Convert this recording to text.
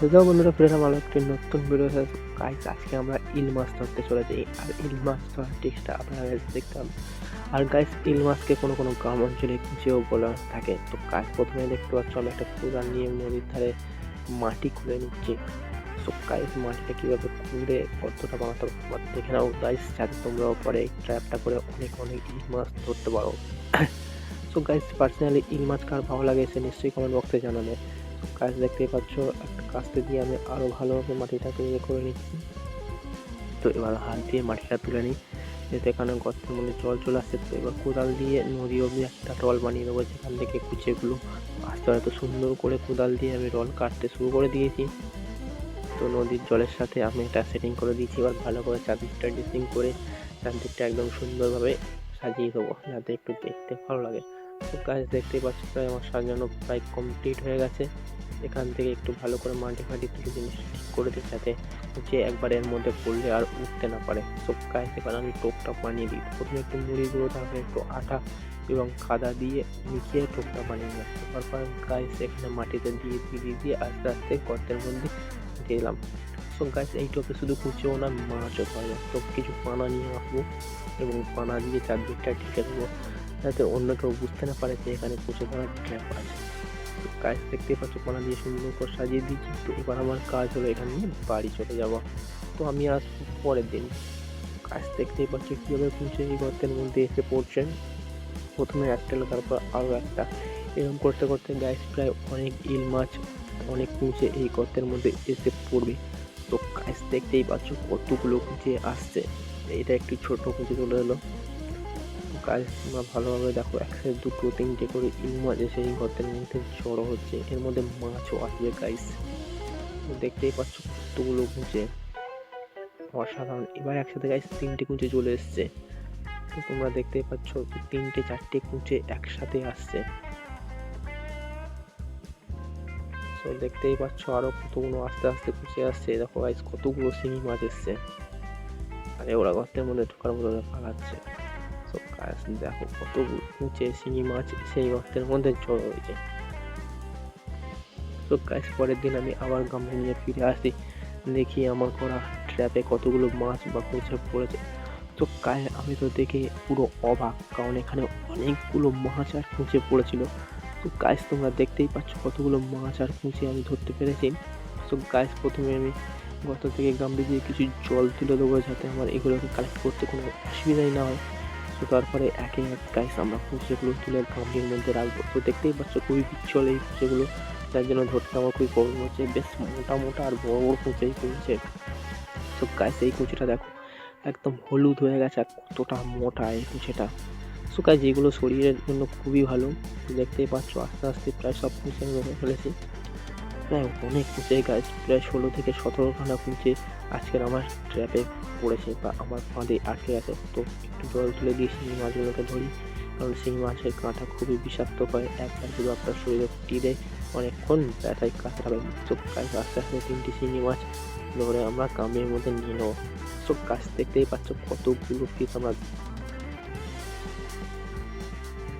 Hello বন্ধুরা, ফিরে আরও একটি নতুন ভিডিও গাইস আজকে আমরা ইল মাছ ধরতে চলে যাই আর ইল মাছ ধরার টিক্সটা আপনারা দেখতাম। আর গাইস ইল মাছকে কোনো কোনো গ্রাম অঞ্চলে যেও বলা থাকে। তো গাইস প্রথমে দেখতে পাচ্ছ আমি একটা কুড়াল নিয়ে নদীর ধারে মাটি খুঁড়ে নিচ্ছি। তো গাইস মাটিটা কীভাবে খুঁড়ে, কতটা বানাতে দেখে নাও। গাইস যাতে তোমরাও পরে ট্র্যাপটা করে অনেক অনেক ইল মাছ ধরতে পারো। সো গাইস পার্সোনালি ইল মাছ কার ভালো লাগে, সে নিশ্চয়ই কমেন্ট বক্সে জানাবে। কাজ দেখতেই পাচ্ছ, একটা কাস্তে দিয়ে আমি আরও ভালোভাবে মাটিটাকে ইয়ে করে নিচ্ছি। তো এবার হাত দিয়ে মাটিটা তুলে নিই যেতে এখানে গর্তের মধ্যে জল চলে আসছে, তো এবার কোদাল দিয়ে নদী অবধি একটা রল বানিয়ে দেবো, যেখান থেকে কুচিগুলো আস্তে আস্তে সুন্দর করে কোদাল দিয়ে আমি রল কাটতে শুরু করে দিয়েছি। তো নদীর জলের সাথে আমি এটা সেটিং করে দিয়েছি, এবার ভালো করে চারদিকটা ড্রেসিং করে চারদিকটা একদম সুন্দরভাবে সাজিয়ে দেবো, যাতে একটু দেখতে ভালো লাগে। তো গাছ দেখতেই পাচ্ছ, প্রায় আমার সাজানো প্রায় কমপ্লিট হয়ে গেছে। এখান থেকে একটু ভালো করে মাটি ফাটি তুলে জিনিস করে দিই যাতে যে একবার এর মধ্যে পড়লে আর উঠতে না পারে। তো গাছ এবার আমি টোপটা বানিয়ে দিই। প্রথমে একটু মুড়ি গুঁড়ো, তারপরে একটু আটা এবং কাদা দিয়ে মিশিয়ে টোপটা বানিয়ে নিলাম। তারপর গাছ এখানে মাটিতে দিয়ে দিয়ে দিয়ে আস্তে আস্তে গর্তের মধ্যে দিলাম। তো গাছ এই টোপে শুধু কুচিও না, মাছও পাওয়া যায়। তো কিছু পানা নিয়ে আসব এবং পানা দিয়ে চারদিকটা ঢেকে দেবো। যাতে অন্য কেউ বুঝতে না পারে যে এখানে কুচে ধরার ট্র্যাপ আছে। কাজ দেখতে পাচ্ছ পানা দিয়ে সুন্দর করে সাজিয়ে দিয়েছি। তো এবার আমার কাজ হলো এখান নিয়ে বাড়ি চলে যাব তো আমি আসব পরের দিন। কাজ দেখতেই পাচ্ছ, কীভাবে কুচে এই গর্তের মধ্যে এসে পড়ছেন প্রথমে একটা তারপর আরও একটা। এরকম করতে করতে গাছ প্রায় অনেক ইল মাছ, অনেক কুচে এই গর্তের মধ্যে এসে পড়বে। তো কাজ দেখতেই পাচ্ছ কতগুলো কুচে আসছে। এটা একটু ছোট কুচে চলে এলো কাজ তোমরা ভালোভাবে দেখো একসাথে দুটো তিনটে করে ইল মাছ সেই গর্তের মধ্যে জড়ো হচ্ছে। এর মধ্যে মাছও আসবে গাইস দেখতেই পাচ্ছ কতগুলো কুঁচে। অসাধারণ। এবার একসাথে গাইস তিনটে কুঁচে চলে এসছে। তো তোমরা দেখতেই পাচ্ছ তিনটে, চারটে কুঁচে একসাথে আসছে। তো দেখতেই পাচ্ছ আরও কতগুলো আস্তে আস্তে কুঁচে আসছে। দেখো গাইস কতগুলো শিঙি মাছ এসছে। আরে, ওরা গর্তের মধ্যে ঢোকার মতো পালাচ্ছে তো গাছ দেখো, কত উঁচে শিঙি মাছ সেই গর্তের মধ্যে জড়ো হয়েছে তো গাছ পরের দিন আমি আবার গামলা নিয়ে ফিরে আসি। দেখি আমার করা ট্র্যাপে কতগুলো মাছ বা কুঁচে পড়েছে। তো গায়ে আমি তো দেখে পুরো অবাক, কারণ এখানে অনেকগুলো মাছ আর কুঁচে পড়েছিল। তো গাছ তোমরা দেখতেই পাচ্ছ কতগুলো মাছ আর কুঁচে আমি ধরতে পেরেছি। তো গাছ প্রথমে আমি গত থেকে গামলি দিয়ে কিছু জল তুলে দেবো যাতে আমার এগুলোকে কালেক্ট করতে কোনো অসুবিধাই না হয়। তো তারপরে একে এক গাইস আমরা কুঁচেগুলো তুলে গামলির মধ্যে রাখব। তো দেখতেই পাচ্ছ, খুবই বিচ্ছল এই কুঁচেগুলো যার জন্য ধরতে আমার খুবই প্রবলেম হচ্ছে বেশ মোটা মোটা আর বড় বড় কুঁচেই কুঁচে তো গাইস এই কুঁচেটা দেখো, একদম হলুদ হয়ে গেছে আর কতটা মোটা এই কুঁচেটা সো গাইস যেগুলো শরীরের জন্য খুবই ভালো। দেখতেই পাচ্ছ, আস্তে আস্তে প্রায় সব কুঁচে আমি ফেলেছি। প্রায় অনেক কুঁচে গাছ প্রায় ষোলো থেকে সতেরোখানা কুঁচে আজকের আমার ট্র্যাপে পড়েছে বা আমার ফাঁদে আটকে আছে। তো একটু জল তুলে দিয়ে শিঙি মাছগুলোকে ধরি, কারণ শিঙি মাছের কাঁটা খুবই বিষাক্ত হয়। একবার শুধু আপনার শরীরে ফুটিয়ে দেয়, অনেকক্ষণ ব্যথায় কাঁচড়াবে চোখ কাজ আস্তে আস্তে তিনটি শিঙি মাছ ধরে আমরা কামের মধ্যে নিয়ে নেব। চোখ কাছ দেখতেই পাচ্ছ কতগুলো পিস আমরা